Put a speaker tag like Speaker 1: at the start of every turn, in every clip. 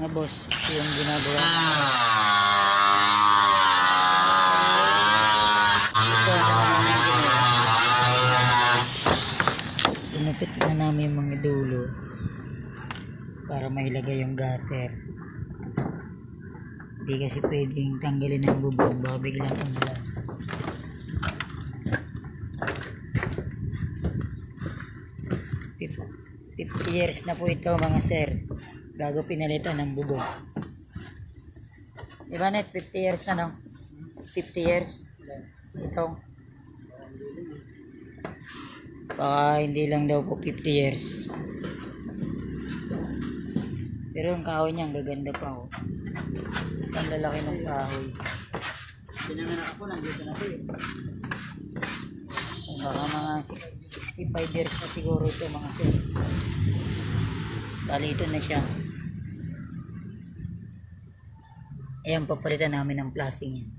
Speaker 1: Mga boss, ito yung ginagawa. Ito. Pinupit na namin yung mga dulo para mailagay yung gutter. Hindi kasi pwedeng tanggalin ang bubong, baka biglang umulan. Fif- 50 years na po ito mga sir. Bago pinalitan ng bubong. Di ba net? 50 years na no? 50 years. Ito. Baka hindi lang daw po 50 years. Pero ang kahoy niya, ang gaganda pa oh. Ang lalaki ng kahoy.
Speaker 2: Pinanganak ako, nandito na po eh.
Speaker 1: Baka mga six- 65 years na siguro ito mga sir. Bali ito na siya. Ayan, papalitan namin ng plasing yan.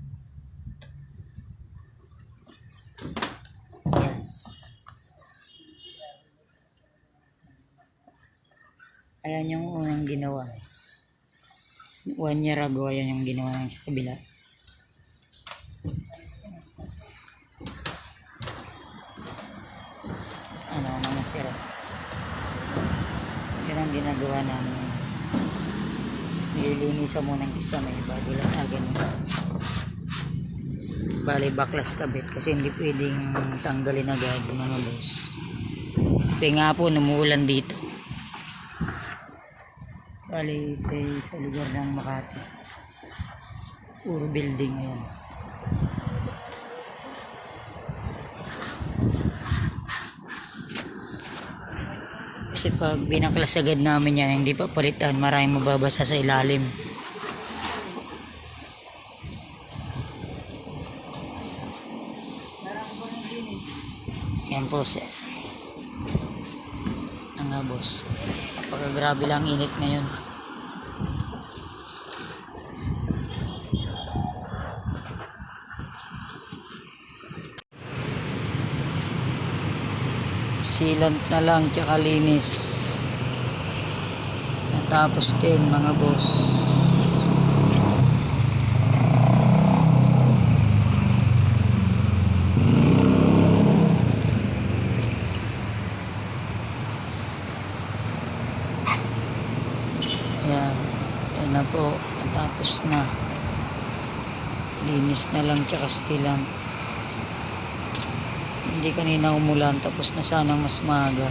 Speaker 1: Ayan. Yung unang ginawa. One year ago, ayan yung ginawa namin sa kabila. ano mga sir yun ang ginagawa namin nililinisan muna ng isa may bago lang. Agad bali baklas kabit kasi hindi pwedeng tanggalin agad mga boss. Kaya nga po numuulan dito. Bali ito ay sa lugar ng Makati. Puro building ayan Kasi pag binaklas agad namin yan, hindi pa palitan, maraming mababasa sa ilalim. Yan po sir. Ang nga boss. Napakagrabe lang init ngayon. Sealant na lang tsaka linis. Natapos din mga boss. Yan. Yan na po. Natapos na. Linis na lang tsaka sealant. Hindi kanina umulan tapos na sanang mas maaga.